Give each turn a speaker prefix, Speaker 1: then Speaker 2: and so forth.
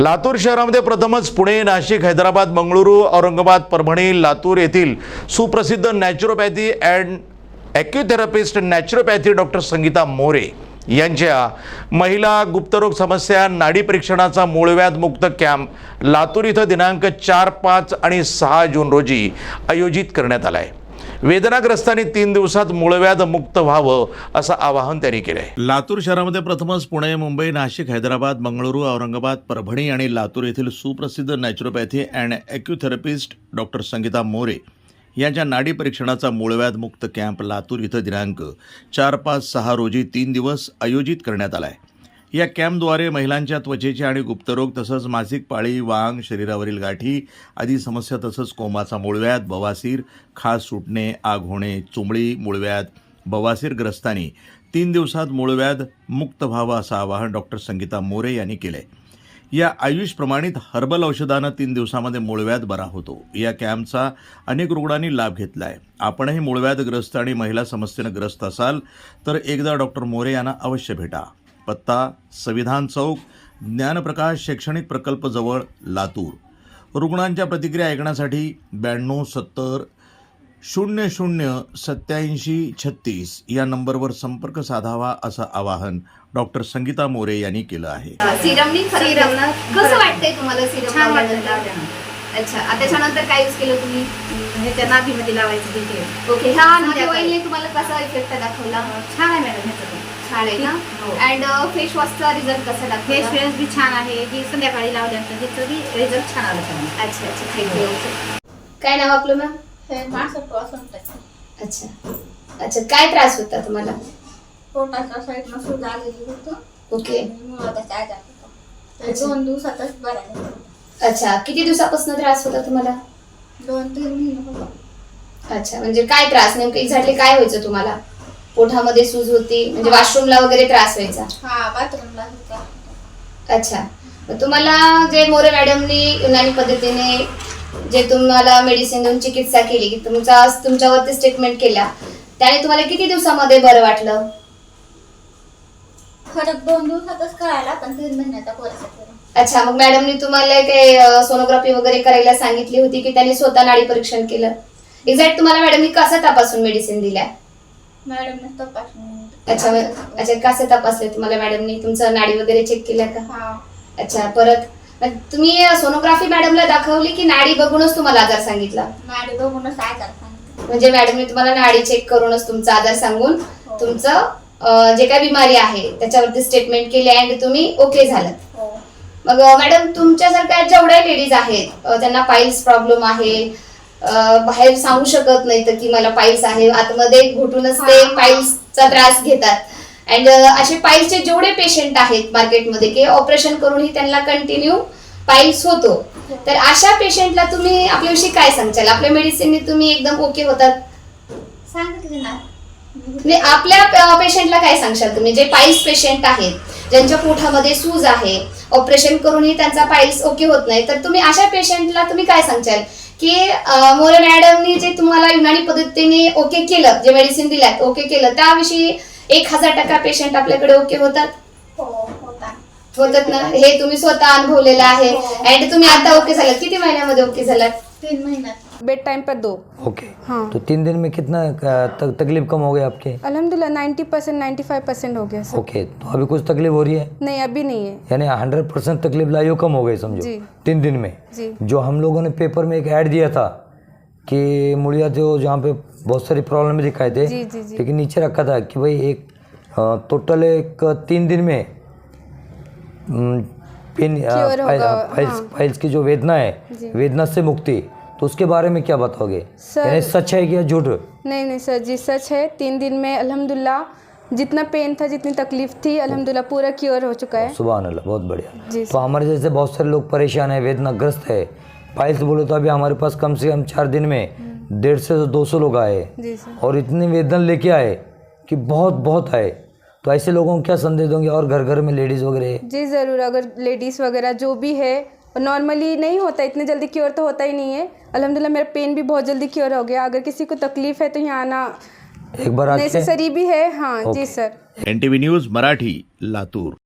Speaker 1: लातूर शहरामध्ये प्रथमच पुणे नाशिक हैदराबाद मंगळुरू औरंगाबाद परभणी लातूर येथील सुप्रसिद्ध naturopathy and acutherapist naturopathy doctor Sangeeta More यांच्या महिला गुप्तरोग समस्या नाडी परीक्षणाचा मूळव्याध मुक्त कॅम्प लातूर इथं दिनांक चार पाच आणि सहा जून रोजी आयोजित करण्यात आला आहे. वेदनाग्रस्तांनी तीन दिवसात मूळव्याध मुक्त व्हावं असं आवाहन त्यांनी केलं आहे लातूर शहरामध्ये प्रथमच पुणे मुंबई नाशिक हैदराबाद मंगळुरू औरंगाबाद परभणी आणि लातूर येथील सुप्रसिद्ध naturopathy and acutherapist doctor Sangeeta More यांच्या नाडी परीक्षणाचा मूळव्याध मुक्त कॅम्प लातूर इथं दिनांक चार पाच सहा रोजी तीन दिवस आयोजित करण्यात आला आहे या कॅम्पद्वारे महिलांच्या त्वचेचे आणि गुप्तरोग तसंच मासिक पाळी वांग शरीरावरील गाठी आदी समस्या तसंच कोमाचा मूळव्याध बवासीर खास सुटणे आग होणे चुंबळी मुळव्यात बवासीरग्रस्तांनी तीन दिवसात मूळव्याध मुक्त व्हावं असं आवाहन डॉक्टर संगीता मोरे यांनी केलं आहे या आयुष प्रमाणित हर्बल औषधानं तीन दिवसामध्ये मूळव्याध बरा होतो. या कॅम्पचा अनेक रुग्णांनी लाभ घेतला आहे आपणही मूळव्याधग्रस्त आणि महिला समस्येनं ग्रस्त असाल तर एकदा डॉक्टर मोरे यांना अवश्य भेटा. पत्ता संविधान चौक ज्ञानप्रकाश शैक्षणिक प्रकल्प जवळ लातूर. रुग्णांच्या प्रतिक्रिया ऐकण्यासाठी ब्याण्णव सत्तर शून्य शून्य सत्याऐंशी छत्तीस या नंबरवर संपर्क साधावा असं आवाहन डॉक्टर संगीता मोरे यांनी केलं आहे.
Speaker 2: सिरमनी
Speaker 3: सिरम ना
Speaker 2: कसं वाटतंय तुम्हाला सिरम
Speaker 3: छान वाटतं
Speaker 2: लावल्यानंतर?
Speaker 3: लावल्यानं.
Speaker 2: अच्छा त्याच्यानंतर काय यूज केलं तुम्ही?
Speaker 3: ह्याच्या नाभीमध्ये लावायचं तिथे
Speaker 2: ओके ह्या तुम्हाला कसा इफेक्ट दाखवला?
Speaker 3: छान आहे मॅडम ह्याचं पण.
Speaker 2: छान आहे ना?
Speaker 3: हो.
Speaker 2: अँड फेस वॉशचा रिझल्ट कसा
Speaker 3: फेस वॉश बी छान आहे. जी संध्याकाळी लावल्यानंतर त्याचं बी रिझल्ट छान आला
Speaker 2: अच्छा अच्छा. थँक्यू काय नाव आपलं मॅम
Speaker 3: हे माणसं प्रवास
Speaker 2: अच्छा. अच्छा काय त्रास होता तुम्हाला?
Speaker 3: पोटाच्या साईडनं सूज आलेली होतं.
Speaker 2: ओके.
Speaker 3: मुळाचा आजार होता?
Speaker 2: अच्छा.
Speaker 3: दोन दिवसातच बरा झाला.
Speaker 2: अच्छा किती दिवसापासून त्रास होता तुम्हाला?
Speaker 3: दोन तीन महिने होतो
Speaker 2: अच्छा म्हणजे काय त्रास? नेमकं एक्झॅक्टली काय व्हायचं तुम्हाला? पोटामध्ये सूज होती म्हणजे वॉशरूमला वगैरे त्रास व्हायचा.
Speaker 3: हा बाथरूमला होता.
Speaker 2: अच्छा. मग तुम्हाला जे मोरे मॅडमनी युनानी पद्धतीने जे तुम्हाला मेडिसिन देऊन चिकित्सा केली की तुमचा तुमच्यावरती स्टेटमेंट केला त्याने तुम्हाला किती दिवसामध्ये बरं वाटलं?
Speaker 3: फरक दोन दिवसातच पण तीन महिन्याचा कोर्स
Speaker 2: अच्छा मग मॅडमनी तुम्हाला काही सोनोग्राफी वगैरे करायला सांगितली होती की त्यांनी स्वतः नाडी परीक्षण केलं? एक्झॅक्ट तुम्हाला मॅडमनी कसं तपासून मेडिसिन दिल्या
Speaker 3: मॅडमने तपासून
Speaker 2: अच्छा कसं तपासले? तुम्हाला मॅडमनी तुमचं नाडी वगैरे चेक केल्या का?
Speaker 3: हा.
Speaker 2: अच्छा परत? मग तुम्ही सोनोग्राफी मॅडमला दाखवली की नाडी बघूनच तुम्हाला आजार सांगितला?
Speaker 3: मॅडम बघूनच आजार सांगितलं.
Speaker 2: म्हणजे मॅडमने तुम्हाला नाडी चेक करूनच तुमचा आजार सांगून
Speaker 3: हो.
Speaker 2: तुमचं अं, जे काय बिमारी आहे त्याच्यावरती स्टेटमेंट केली आणि तुम्ही ओके झालं
Speaker 3: हो.
Speaker 2: मग मॅडम तुमच्यासारख्या जेवढ्या लेडीज आहेत अं, त्यांना पाईल्स प्रॉब्लेम आहे बाहेर सांगू शकत नाही तर की मला पाईल्स आहे. आतमध्ये घुटूनच ते
Speaker 3: हा.
Speaker 2: पाईल्सचा त्रास घेतात. अँड असे पाईल्सचे जेवढे पेशंट आहेत मार्केटमध्ये की ऑपरेशन करूनही त्यांना कंटिन्यू पाईल्स होतो. तर अशा पेशंटला तुम्ही आपल्याविषयी काय सांगचाल आपल्या मेडिसिनने तुम्ही एकदम ओके होतात?
Speaker 3: सांगितले ना.
Speaker 2: आपल्या पेशंटला काय सांगशाल तुम्ही? जे पाईल्स पेशंट आहेत ज्यांच्या पोटामध्ये सूज आहे ऑपरेशन करूनही त्यांचा पाईल्स ओके होत नाही तर तुम्ही अशा पेशंटला तुम्ही काय सांगशाल? की मोरे मॅडमनी जे तुम्हाला युनानी पद्धतीने ओके केलं जे मेडिसिन दिल्यात ओके केलं त्याविषयी एक हजार टक्का पेशंट आपल्याकडे ओके होतात?
Speaker 3: हो होता
Speaker 2: होतात ना? हे तुम्ही स्वतः अनुभवलेलं आहे.
Speaker 3: हो.
Speaker 2: अँड तुम्ही आता ओके झालात? किती महिन्यामध्ये ओके झालात?
Speaker 3: तीन महिन्यात.
Speaker 4: बेड टाइम पर दो।
Speaker 5: ओके।
Speaker 4: हाँ।
Speaker 5: तो तीन दिन में कितना तक, तकलीफ़ कम हो गई आपके?
Speaker 4: अल्हम्दुलिल्लाह ninety percent ninety five percent हो गया सर।
Speaker 5: ओके तो अभी कुछ तकलीफ़ हो रही है?
Speaker 4: नहीं अभी नहीं है।
Speaker 5: यानी हंड्रेड परसेंट तकलीफ़ लाइयो कम हो गई समझो। तीन दिन में।
Speaker 4: जी।
Speaker 5: जो हम लोगों ने पेपर में एक ऐड दिया था कि मुड़िया जो जहाँ पे बहुत सारी प्रॉब्लम दिखाए थे लेकिन नीचे रखा था कि भाई एक टोटल एक तीन दिन में पिन फाइल्स
Speaker 4: हाँ।
Speaker 5: की जो वेदना है वेदना से मुक्ति तो उसके बारे में क्या बताओगे?
Speaker 4: सर-
Speaker 5: सच है कि या झूठ?
Speaker 4: नहीं नहीं सर जी सच है। तीन दिन में अल्हम्दुलिल्लाह जितना पेन था जितनी तकलीफ़ थी अल्हम्दुलिल्लाह पूरा क्योर हो चुका है।
Speaker 5: सुबह अल्लाह बहुत बढ़िया। तो हमारे जैसे बहुत सारे लोग परेशान हैं वेदनाग्रस्त है। पाइल्स बोलो तो अभी हमारे पास कम से कम चार दिन में डेढ़ से दो सौ लोग आए। और इतनी वेदना लेके आए कि बहुत बहुत आए। तो ऐसे लोगों को क्या संदेश दोगे? और घर घर में लेडीज़ वगैरह?
Speaker 4: जी ज़रूर अगर लेडीज़ वगैरह जो भी है नॉर्मली नहीं होता इतने जल्दी क्योर तो होता ही नहीं है। अलहमदिल्ला मेरा पेन भी बहुत जल्दी क्योर हो गया। अगर किसी को तकलीफ़ है तो यहाँ आना
Speaker 5: एक बार
Speaker 4: नेसेसरी भी है। हाँ जी sir
Speaker 1: N news Marathi Latur.